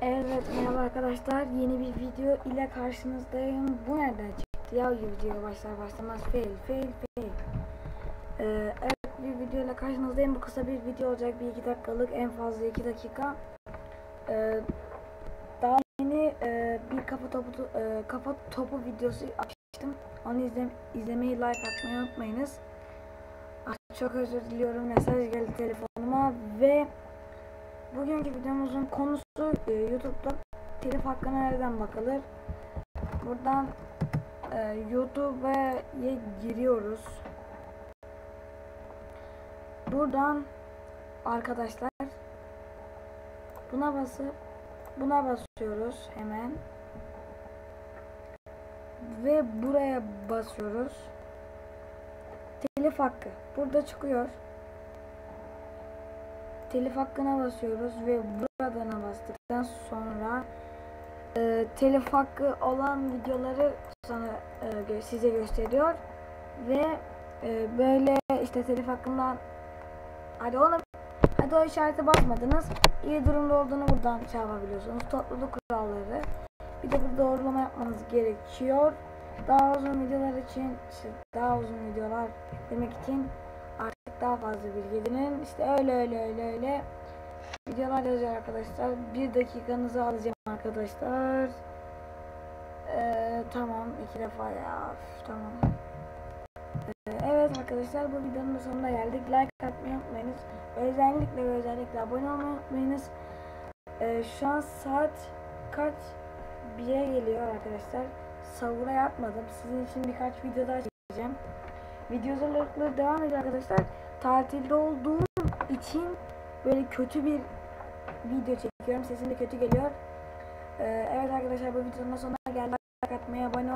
Evet merhaba arkadaşlar yeni bir video ile karşınızdayım. Bu nereden çıktı ya video başlar başlamaz fail fail fail. Ee, evet bir video ile karşınızdayım. Bu kısa bir video olacak. Bir iki dakikalık en fazla iki dakika. Ee, daha yeni e, bir kafa topu e, kafa topu videosu açtım. Onu izle, izlemeyi like atmayı unutmayınız. Ah, çok özür diliyorum mesaj geldi telefonuma ve Bugünkü videomuzun konusu e, YouTube'da telif hakkına nereden bakılır? Buradan e, YouTube'a giriyoruz. Buradan arkadaşlar buna basıp buna basıyoruz hemen ve buraya basıyoruz. Telif hakkı burada çıkıyor. Telif hakkına basıyoruz ve buradan bastıktan sonra e, telif hakkı olan videoları sana e, size gösteriyor. Ve e, böyle işte telif hakkından hadi onu hadi o işareti basmadınız. İyi durumda olduğunu buradan şey yapabiliyorsunuz. Topluluk kuralları. Bir de bir doğrulama yapmanız gerekiyor daha uzun videolar için işte daha uzun videolar demek için artık daha fazla bilgi edinin. İşte öyle öyle öyle öyle videolar yazıyor arkadaşlar. Bir dakikanızı alacağım arkadaşlar. Ee, tamam iki defa ya. Tamam. Ee, evet arkadaşlar bu videonun da sonuna geldik. Like atmayı unutmayınız. Özellikle ve özellikle abone olmayı unutmayınız. Ee, şu an saat kaç? 1'e geliyor arkadaşlar. Sahura yapmadım. Sizin için birkaç video daha çekeceğim. Video hazırlıkları devam ediyor arkadaşlar. Tatilde olduğum için böyle kötü bir video çekiyorum. Sesim de kötü geliyor. Ee, evet arkadaşlar bu videonun sonuna geldik. Like atmayı, abone